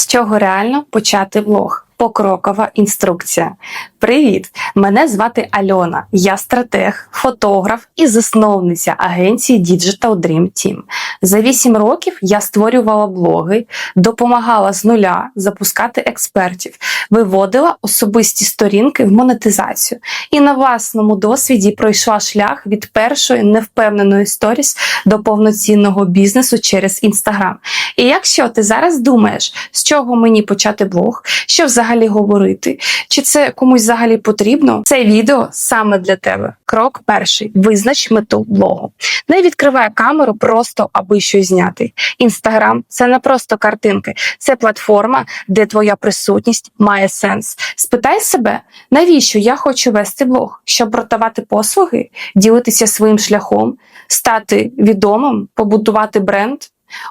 З чого реально почати влог? Покрокова інструкція. Привіт! Мене звати Альона. Я стратег, фотограф і засновниця агенції Digital Dream Team. За 8 років я створювала блоги, допомагала з нуля запускати експертів, виводила особисті сторінки в монетизацію і на власному досвіді пройшла шлях від першої невпевненої сторіс до повноцінного бізнесу через інстаграм. І якщо ти зараз думаєш, з чого мені почати блог, що взагалі говорити, чи це комусь взагалі потрібно, це відео саме для тебе. Крок перший: визнач мету блогу. Не відкривай камеру просто аби щось зняти. Інстаграм це не просто картинки, це платформа, де твоя присутність має сенс. Спитай себе, навіщо я хочу вести блог, щоб продавати послуги, ділитися своїм шляхом, стати відомим, побудувати бренд.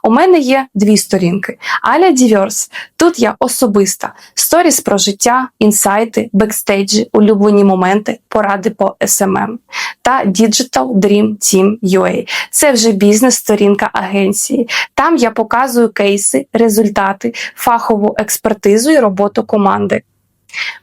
У мене є дві сторінки. Аля Діверс. Тут я особиста. Сторіс про життя, інсайти, бекстейджі, улюблені моменти, поради по SMM. Та Digital Dream Team UA. Це вже бізнес-сторінка агенції. Там я показую кейси, результати, фахову експертизу і роботу команди.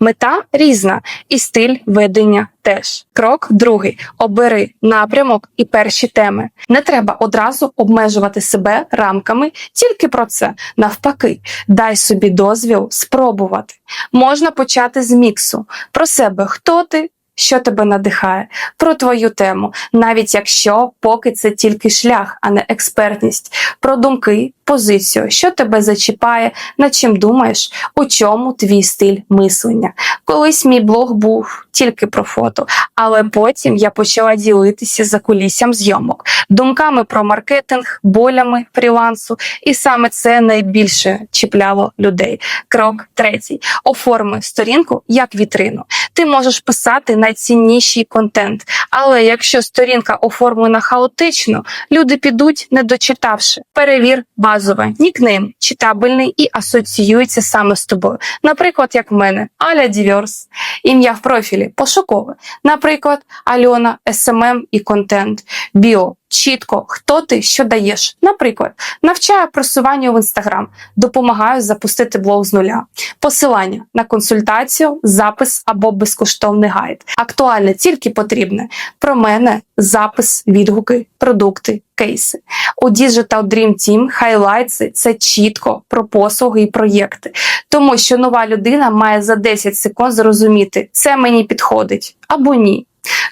Мета різна, і стиль ведення теж. Крок другий: обери напрямок і перші теми. Не треба одразу обмежувати себе рамками тільки про це. Навпаки, дай собі дозвіл спробувати. Можна почати з міксу про себе, хто ти. Що тебе надихає? Про твою тему, навіть якщо поки це тільки шлях, а не експертність, про думки, позицію, що тебе зачіпає, над чим думаєш, у чому твій стиль мислення. Колись мій блог був тільки про фото, але потім я почала ділитися за куліссям зйомок, думками про маркетинг, болями фрілансу, і саме це найбільше чіпляло людей. Крок третій: оформи сторінку як вітрину. Ти можеш писати найцінніший контент, але якщо сторінка оформлена хаотично, люди підуть, не дочитавши. Перевір базове, нікнейм читабельний і асоціюється саме з тобою. Наприклад, як в мене Аля Діверс, ім'я в профілі пошукове. Наприклад, Альона, СММ і контент, біо. Чітко, хто ти, що даєш. Наприклад, навчаю просуванню в інстаграм, допомагаю запустити блог з нуля, посилання на консультацію, запис або безкоштовний гайд. Актуальне тільки потрібне про мене, запис, відгуки, продукти, кейси. У Digital Dream Team хайлайтси це чітко про послуги і проєкти, тому що нова людина має за 10 секунд зрозуміти, це мені підходить або ні.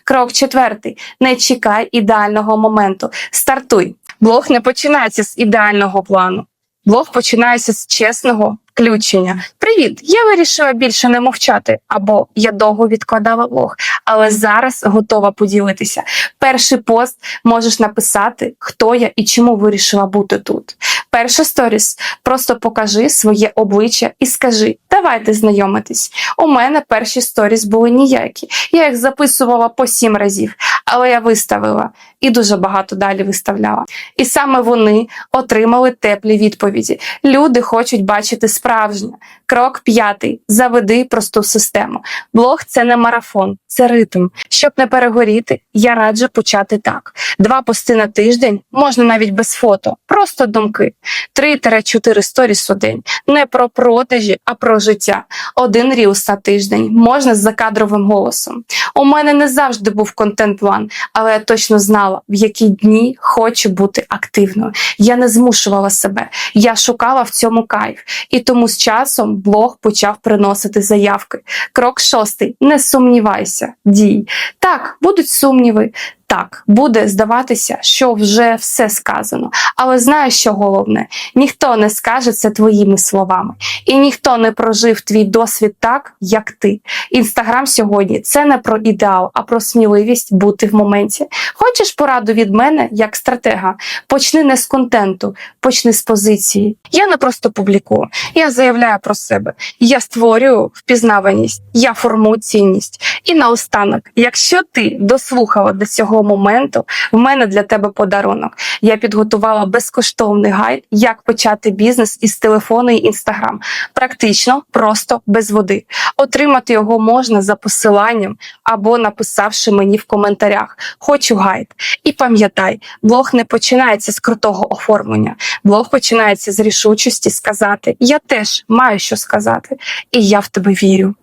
Крок четвертий: не чекай ідеального моменту. Стартуй. Блог не починається з ідеального плану. Блог починається з чесного включення. Привіт! Я вирішила більше не мовчати, або я довго відкладала блог, але зараз готова поділитися. Перший пост можеш написати, хто я і чому вирішила бути тут. Перша сторіс просто покажи своє обличчя і скажи: давайте знайомитись. У мене перші сторіс були ніякі. Я їх записувала по сім разів, але я виставила і дуже багато далі виставляла. І саме вони отримали теплі відповіді. Люди хочуть бачити справжнє. Крок п'ятий: заведи просту систему. Блог це не марафон, це ритм. Щоб не перегоріти, я раджу почати так: два пости на тиждень, можна навіть без фото, просто думки. 3-4 сторіс у день. Не про продажі, а про життя. Один рілс на тиждень, можна з закадровим голосом. У мене не завжди був контент-план, але я точно знала, в які дні хочу бути активною. Я не змушувала себе, я шукала в цьому кайф. І тому з часом блог почав приносити заявки. Крок шостий: не сумнівайся, дій. Так, будуть сумніви. Так, буде здаватися, що вже все сказано. Але знаєш, що головне? Ніхто не скаже це твоїми словами, і ніхто не прожив твій досвід так, як ти. Інстаграм сьогодні це не про ідеал, а про сміливість бути в моменті. Хочеш пораду від мене як стратега? Почни не з контенту, почни з позиції. Я не просто публікую, я заявляю про себе. Я створюю впізнаваність, я формую цінність. І наостанок, якщо ти дослухала до цього моменту в мене для тебе подарунок. Я підготувала безкоштовний гайд, як почати бізнес із телефону і інстаграм. Практично, просто без води. Отримати його можна за посиланням або написавши мені в коментарях Хочу гайд. І пам'ятай, блог не починається з крутого оформлення. Блог починається з рішучості сказати: Я теж маю що сказати, і я в тебе вірю.